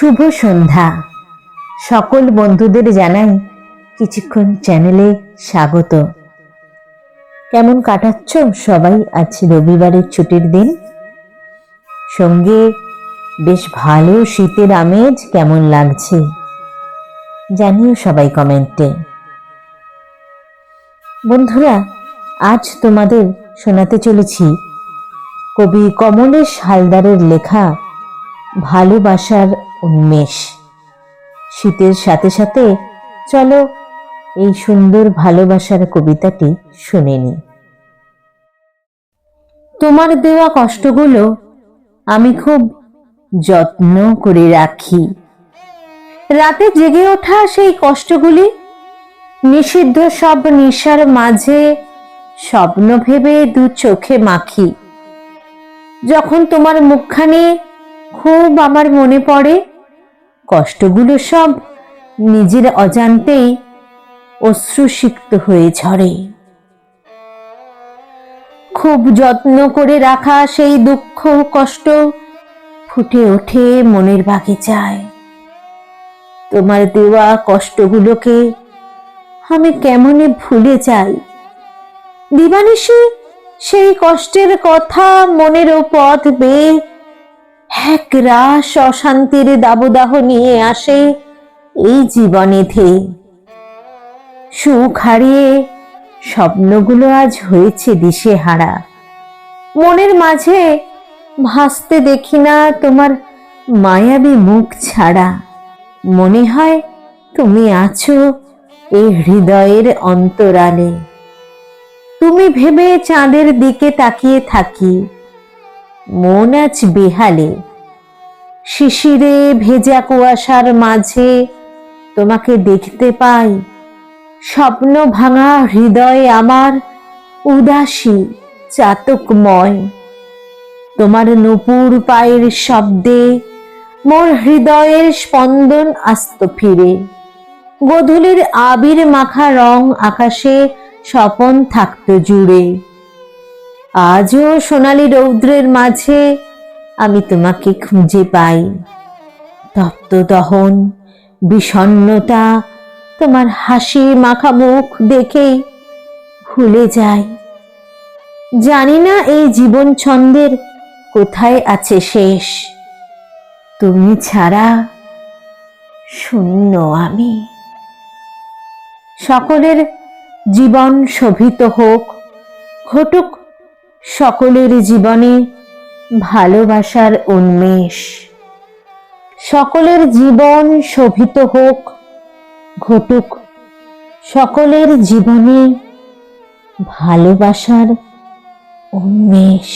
শুভ সন্ধ্যা। সকল বন্ধুদের জানাই কিছুক্ষণ চ্যানেলে স্বাগত। কেমন কাটাচ্ছ সবাই আজ রবিবারের ছুটির দিন? সঙ্গে বেশ ভালো শীতের আমেজ কেমন লাগছে? জানিও সবাই কমেন্টে। বন্ধুরা, আজ তোমাদের শোনাতে চলেছি কবি কমলেশ হালদারের লেখা ভালোবাসার উন্মেষ। শীতের সাথে সাথে চলো এই সুন্দর ভালোবাসার কবিতাটি শুনে নি। তোমার দেওয়া কষ্টগুলো আমি খুব যত্ন করে রাখি। রাতে জেগে ওঠা সেই কষ্টগুলি নিষিদ্ধ সব নেশার মাঝে স্বপ্ন ভেবে দু চোখে মাখি। যখন তোমার মুখখানি খুব আমার মনে পড়ে। কষ্টগুলো সব নিজের অজান্তেই অশ্রুসিক্ত হয়ে ঝরে। খুব যত্ন করে রাখা সেই দুঃখ কষ্ট ফুটে ওঠে মনের বাগিচায়। তোমার দেওয়া কষ্টগুলোকে আমি কেমনে ভুলে যাই? দিবানিশি সেই কষ্টের কথা মনের পথ বেয়ে এক রাস অশান্তির দাবদাহ নিয়ে আসে এই জীবনে ধে সুখ হারিয়ে স্বপ্নগুলো আজ হয়েছে দিশে হারা মনের মাঝে ভাসতে দেখি না তোমার মায়াবী মুখ ছাড়া। মনে হয় তুমি আছো এই হৃদয়ের অন্তরালে। তুমি ভেবে চাঁদের দিকে তাকিয়ে থাকি। মন আজ বেহালে। শিশিরে ভেজা কুয়াশার মাঝে তোমাকে দেখতে পাই। স্বপ্ন ভাঙা হৃদয় আমার উদাসী, চাতকময়। তোমার নূপুর পায়ের শব্দে মোর হৃদয়ের স্পন্দন আস্ত ফিরে। গোধূলির আবির মাখা রং আকাশে স্বপন থাকতো জুড়ে। আজও সোনালি রৌদ্রের মাঝে আমি তোমাকে খুঁজে পাই। তপ্ত দহন বিষণ্ণতা, তোমার হাসি মাখা মুখ দেখেই ভুলে যাই। জানি না এই জীবন ছন্দের কোথায় আছে শেষ। তুমি ছাড়া শূন্য আমি। সকলের জীবন শোভিত হোক, ঘটুক সকলের জীবনে ভালোবাসার উন্মেষ। সকলের জীবন শোভিত হোক ঘটুক। সকলের জীবনে ভালোবাসার উন্মেষ।